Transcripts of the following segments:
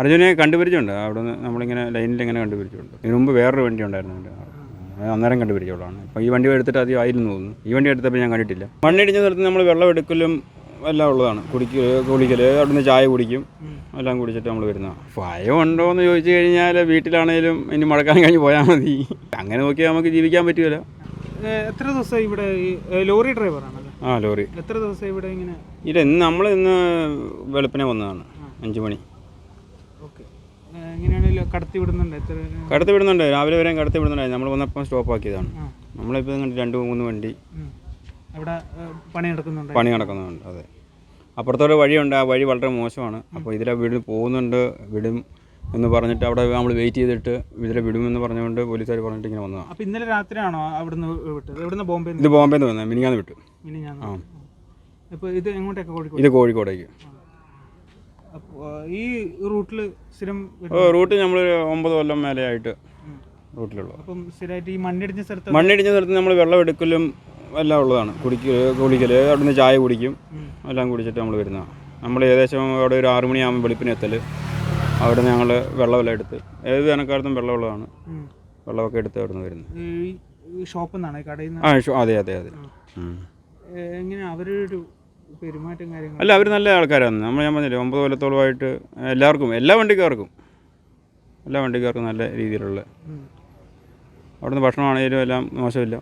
അർജുനെ കണ്ടുപിടിച്ചുണ്ട് അവിടെ നിന്ന് നമ്മളിങ്ങനെ ലൈനിൽ ഇങ്ങനെ കണ്ടുപിടിച്ചുണ്ട് ഇതിന് മുമ്പ് വേറൊരു വണ്ടി ഉണ്ടായിരുന്നു. എന്റെ അന്നേരം കണ്ടുപിടിച്ചോളാണ്. അപ്പോൾ ഈ വണ്ടി എടുത്തിട്ട് അധികം ആയിരുന്നു തോന്നുന്നു. ഈ വണ്ടി എടുത്തപ്പോൾ ഞാൻ കണ്ടിട്ടില്ല. മണ്ണിടിഞ്ഞ സ്ഥലത്ത് നമ്മൾ വെള്ളം എടുക്കലും എല്ലാം ഉള്ളതാണ്. കുടിക്കൽ കുളിക്കൽ അവിടുന്ന് ചായ കുടിക്കും. എല്ലാം കുടിച്ചിട്ട് നമ്മൾ വരുന്നതാണ് ഭയം ഉണ്ടോ എന്ന് ചോദിച്ചു കഴിഞ്ഞാൽ വീട്ടിലാണേലും ഇനി മഴക്കാലം കഴിഞ്ഞ് പോയാൽ മതി. അങ്ങനെ നോക്കിയാൽ നമുക്ക് ജീവിക്കാൻ പറ്റുമല്ലോ എത്ര ദിവസം ഇവിടെ ലോറി ഡ്രൈവറാണ് ആ ലോറി. എത്ര ദിവസം ഇവിടെ ഇങ്ങനെ ഇല്ല ഇന്ന് നമ്മൾ ഇന്ന് വെളുപ്പിനെ വന്നതാണ്. അഞ്ച് മണി. കടത്തി വിടുന്നുണ്ട്? രാവിലെ വരെയും കടത്തി വിടുന്നുണ്ടായിരുന്നു. നമ്മൾ വന്നപ്പോൾ സ്റ്റോപ്പ് ആക്കിയതാണ്. നമ്മളിപ്പോൾ ഇങ്ങോട്ട് രണ്ട് മൂന്ന് വണ്ടി അവിടെ പണി നടക്കുന്നുണ്ട്. പണി നടക്കുന്നുണ്ട്. അതെ. അപ്പുറത്തോടെ വഴിയുണ്ട്. ആ വഴി വളരെ മോശമാണ്. അപ്പോൾ ഇതിലെ വീട് പോകുന്നുണ്ട്. വിടും എന്ന് പറഞ്ഞിട്ട് അവിടെ നമ്മൾ വെയിറ്റ് ചെയ്തിട്ട് ഇതിലെ വിടുമെന്ന് പറഞ്ഞുകൊണ്ട് പോലീസുകാർ പറഞ്ഞിട്ട് ഇങ്ങനെ വന്നതാണ്. അപ്പോൾ ഇന്നലെ രാത്രിയാണോ അവിടുന്ന് വിട്ടത്? ഇവിടുന്ന് ബോംബെ ഇത് ബോംബെന്ന് വന്നത് മിനിങ്ങാന്ന് വിട്ടു. ഞാൻ ആ. ഇപ്പോൾ ഇത് എങ്ങോട്ടേക്ക് കോഴിക്കോട്? ഇത് കോഴിക്കോടേക്ക്. ഈ റൂട്ടിൽ സ്ഥിരം വരും- ഓ, റൂട്ട് നമ്മൾ ഒമ്പത് കൊല്ലം മേലെയായിട്ട് റൂട്ടിലുള്ളു അപ്പം സ്ഥിരമായിട്ട് ഈ മണ്ണിടിഞ്ഞ സ്ഥലത്ത് മണ്ണിടിഞ്ഞ സ്ഥലത്ത് നമ്മൾ വെള്ളം എടുക്കലും എല്ലാം ഉള്ളതാണ്. കുടിക്കൽ കുളിക്കൽ അവിടുന്ന് ചായ കുടിക്കും. എല്ലാം കുടിച്ചിട്ട് നമ്മൾ വരുന്നതാണ് നമ്മൾ ഏകദേശം അവിടെ ഒരു ആറു മണിയാകുമ്പോൾ വെളുപ്പിന് എത്തൽ അവിടെ നിന്ന് ഞങ്ങൾ വെള്ളമെല്ലാം എടുത്ത് ഏത് വേനൽക്കാലത്തും വെള്ളമുള്ളതാണ്. വെള്ളമൊക്കെ എടുത്ത് അവിടെ നിന്ന് വരുന്നത്. ഷോപ്പിൽ നിന്നാണ് കടയിൽ നിന്ന് ആ അതെ അതെ അതെ. എങ്ങനെയാണ് അവരൊരു പെരുമാറ്റം കാര്യങ്ങൾ അല്ല അവർ നല്ല ആൾക്കാരാണ്. നമ്മൾ ഞാൻ പറഞ്ഞില്ലേ ഒമ്പത് കൊല്ലത്തോളമായിട്ട് എല്ലാവർക്കും എല്ലാ വണ്ടിക്കാർക്കും എല്ലാ വണ്ടിക്കാർക്കും നല്ല രീതിയിലുള്ള. അവിടുന്ന് ഭക്ഷണമാണെങ്കിലും എല്ലാം മോശമില്ല.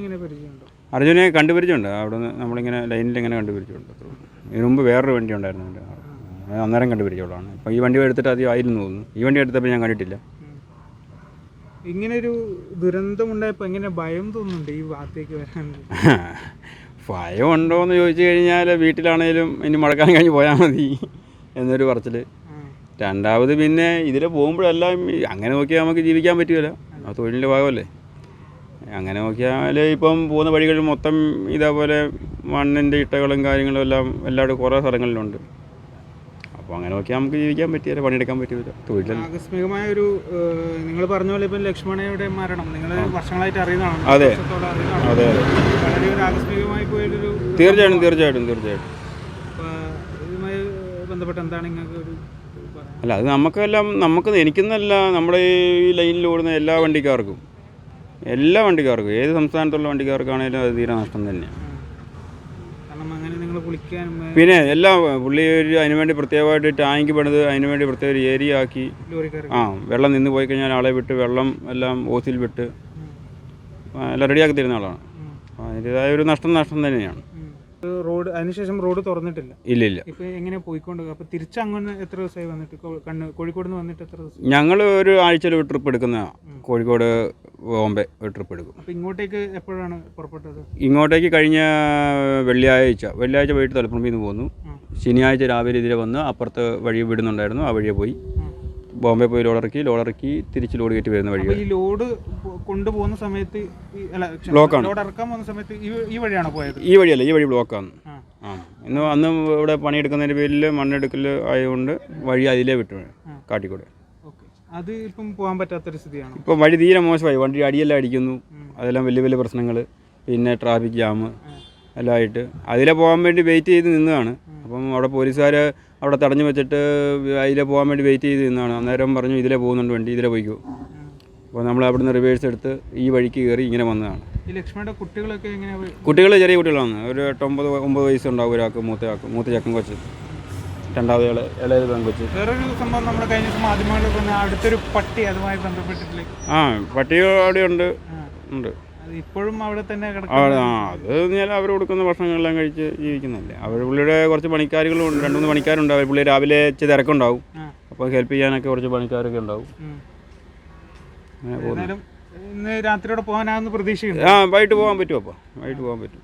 എങ്ങനെ പരിചയമുണ്ടോ? അർജുനെ കണ്ടുപിടിച്ചുണ്ട് അവിടുന്ന് നമ്മളിങ്ങനെ ലൈനിൽ ഇങ്ങനെ കണ്ടുപിടിച്ചുണ്ട് ഇതിനു മുമ്പ് വേറൊരു വണ്ടി ഉണ്ടായിരുന്നു എന്റെ അന്നേരം കണ്ടുപിടിച്ചോളാണ് അപ്പോൾ ഈ വണ്ടി എടുത്തിട്ട് അധികം ആയിരുന്നു തോന്നുന്നു. ഈ വണ്ടി എടുത്തപ്പോൾ ഞാൻ കണ്ടിട്ടില്ല. ഇങ്ങനെ ഒരു ദുരന്തം ഉണ്ടായപ്പോൾ എങ്ങനെ ഭയം തോന്നുന്നുണ്ട് ഈ ഭാഗത്തേക്ക് വരാൻ? ഭയം ഉണ്ടോ എന്ന് ചോദിച്ചു കഴിഞ്ഞാൽ വീട്ടിലാണേലും ഇനി മഴക്കാലം കഴിഞ്ഞ് പോയാൽ മതി എന്നൊരു പറച്ചിൽ രണ്ടാമത് പിന്നെ ഇതിൽ പോകുമ്പോഴെല്ലാം അങ്ങനെ നോക്കിയാൽ നമുക്ക് ജീവിക്കാൻ പറ്റുമല്ലോ. ആ തൊഴിലിന്റെ ഭാഗമല്ലേ. അങ്ങനെ നോക്കിയാൽ ഇപ്പം പോകുന്ന വഴികളിൽ മൊത്തം ഇതേപോലെ മണ്ണിന്റെ ഇട്ടകളും കാര്യങ്ങളും എല്ലാം എല്ലായിടും കുറേ സ്ഥലങ്ങളിലുണ്ട്. അപ്പോൾ അങ്ങനെ നോക്കിയാൽ നമുക്ക് ജീവിക്കാൻ പറ്റിയില്ല പണിയെടുക്കാൻ പറ്റിയില്ല തൊഴിലല്ല? ആകസ്മികമായ ഒരു നിങ്ങൾ പറഞ്ഞ പോലെ ഇപ്പം ലക്ഷ്മണയുടെ മരണം നിങ്ങൾ വർഷങ്ങളായിട്ട് അറിയുന്നതാണ്. അതെ. അതെ അതെ. വളരെ ഒരു ആകസ്മികമായി പോയൊരു തീർച്ചയായിട്ടും തീർച്ചയായിട്ടും തീർച്ചയായിട്ടും. ഇതുമായി ബന്ധപ്പെട്ട് എന്താണ് നിങ്ങൾക്ക് ഒരു അല്ല അത് നമുക്കെല്ലാം നമുക്ക് എനിക്കെന്നല്ല നമ്മുടെ ഈ ലൈനിൽ ഓടുന്ന എല്ലാ വണ്ടിക്കാർക്കും എല്ലാ വണ്ടിക്കാർക്കും ഏത് സംസ്ഥാനത്തുള്ള വണ്ടിക്കാർക്കാണെങ്കിലും അത് തീരെ നഷ്ടം തന്നെയാണ് കാരണം അങ്ങനെ നിങ്ങൾ കുളിക്കാനും ഏ, പിന്നെ എല്ലാം പുള്ളി ഒരു അതിനുവേണ്ടി പ്രത്യേകമായിട്ട് ടാങ്ക് പണിത് അതിനുവേണ്ടി പ്രത്യേക ഒരു ഏരിയ ആക്കി. ആ വെള്ളം നിന്ന് പോയി കഴിഞ്ഞാൽ ആളെ വിട്ട് വെള്ളം എല്ലാം ഓസിൽ വിട്ട് എല്ലാം റെഡിയാക്കി തരുന്ന ആളാണ്. അതിന്റെതായ ഒരു നഷ്ടം നഷ്ടം തന്നെയാണ്. റോഡ് അതിനുശേഷം റോഡ് തുറന്നിട്ടില്ല. ഇല്ല ഇല്ല. ഇപ്പൊ എങ്ങനെ പോയിക്കൊണ്ട് അപ്പൊ തിരിച്ച് അങ്ങനെ എത്ര ദിവസമായി വന്നിട്ട്? കോഴിക്കോട് നിന്ന് വന്നിട്ട് എത്ര ദിവസം? ഞങ്ങൾ ഒരു ആഴ്ചയിൽ ട്രിപ്പ് എടുക്കുന്ന കോഴിക്കോട് ബോംബെ ഒരു ട്രിപ്പ് എടുക്കും. അപ്പോൾ ഇങ്ങോട്ടേക്ക് എപ്പോഴാണ് പുറപ്പെട്ടത്? ഇങ്ങോട്ടേക്ക് കഴിഞ്ഞ വെള്ളിയാഴ്ച വെള്ളിയാഴ്ച വൈകിട്ട് തലപ്പുറമ്പിൽ നിന്ന് പോന്നു. ശനിയാഴ്ച രാവിലെ ഇതിലെ വന്ന് അപ്പുറത്ത് വഴി വിടുന്നുണ്ടായിരുന്നു ആ വഴിയെ പോയി. ബോംബെ പോയി ലോഡിറക്കി ലോഡിറക്കി തിരിച്ച് ലോഡ് കയറ്റി വരുന്ന വഴി ഈ ലോഡ് കൊണ്ടുപോകുന്ന സമയത്ത് ഈ- ബ്ലോക്കാണ്. ലോഡ് ഇറക്കാൻ പോകുന്ന സമയത്ത് ഈ ഈ വഴിയാണോ പോയത്? ഈ വഴിയല്ല ഈ വഴി ബ്ലോക്കാണ് ആ. ഇന്ന് അന്ന് ഇവിടെ പണിയെടുക്കുന്നതിന്റെ പേരിൽ മണ്ണെടുക്കൽ ആയതുകൊണ്ട് വഴി അതിലേ വിട്ടു കാട്ടിക്കൂടെ. അത് ഇപ്പം പോകാൻ പറ്റാത്തൊരു സ്ഥിതിയാണ്? ഇപ്പം വഴി തീരെ മോശമായി. വണ്ടി അടിയെല്ലാം അടിക്കുന്നു. അതെല്ലാം വലിയ വലിയ പ്രശ്നങ്ങൾ പിന്നെ ട്രാഫിക് ജാം എല്ലാം ആയിട്ട്. അതിലെ പോകാൻ വേണ്ടി വെയിറ്റ് ചെയ്ത് നിന്നതാണ്. അപ്പം അവിടെ പോലീസുകാർ അവിടെ തടഞ്ഞു വെച്ചിട്ട് അതിലെ പോകാൻ വേണ്ടി വെയിറ്റ് ചെയ്ത് നിന്നാണ് അന്നേരം പറഞ്ഞു ഇതിലെ പോകുന്നുണ്ട് വണ്ടി ഇതിലെ പോയിക്കോ. അപ്പോൾ നമ്മൾ അവിടുന്ന് റിവേഴ്സ് എടുത്ത് ഈ വഴിക്ക് കയറി ഇങ്ങനെ വന്നതാണ്. ഈ ലക്ഷ്മിയുടെ കുട്ടികളൊക്കെ എങ്ങനെ കുട്ടികൾ ചെറിയ കുട്ടികളാണ്. ഒരു എട്ടൊമ്പത് ഒമ്പത് വയസ്സുണ്ടാവും ഒരാൾക്ക് മൂത്തയാൾക്ക് മൂത്ത ചക്കൻ കൊച്ച്. രണ്ടാമത് ഇള ഇളയത് പെൺകൊച്ച്. വേറൊരു സംഭവം നമ്മൾ കഴിഞ്ഞ ദിവസം മാധ്യമങ്ങളിൽ പറഞ്ഞ അടുത്തൊരു പട്ടി അതുമായി ബന്ധപ്പെട്ടിട്ടില്ലേ? ആ പട്ടിയോ അവിടെ ഉണ്ട്. ഉണ്ട്. അത് ഇപ്പോഴും അവിടെ തന്നെ കിടക്കും ആ അത് കഴിഞ്ഞാൽ അവർ കൊടുക്കുന്ന ഭക്ഷണങ്ങളെല്ലാം കഴിച്ച് ജീവിക്കുന്നില്ലേ. അവർ പുള്ളിയുടെ കുറച്ച് പണിക്കാരുകളും ഉണ്ട്. രണ്ട് മൂന്ന് പണിക്കാരുണ്ട്. അവർ പുള്ളി രാവിലെ ഇച്ചിരി തിരക്കുണ്ടാവും. അപ്പോൾ ഹെൽപ്പ് ചെയ്യാനൊക്കെ കുറച്ച് പണിക്കാരൊക്കെ ഉണ്ടാവും. ഇന്ന് രാത്രിയോടെ പോകാനാണെന്ന് പ്രതീക്ഷയുണ്ട്. ആ വൈകിട്ട് പോകാൻ പറ്റുമോ അപ്പോൾ. വൈകിട്ട് പോകാൻ പറ്റും.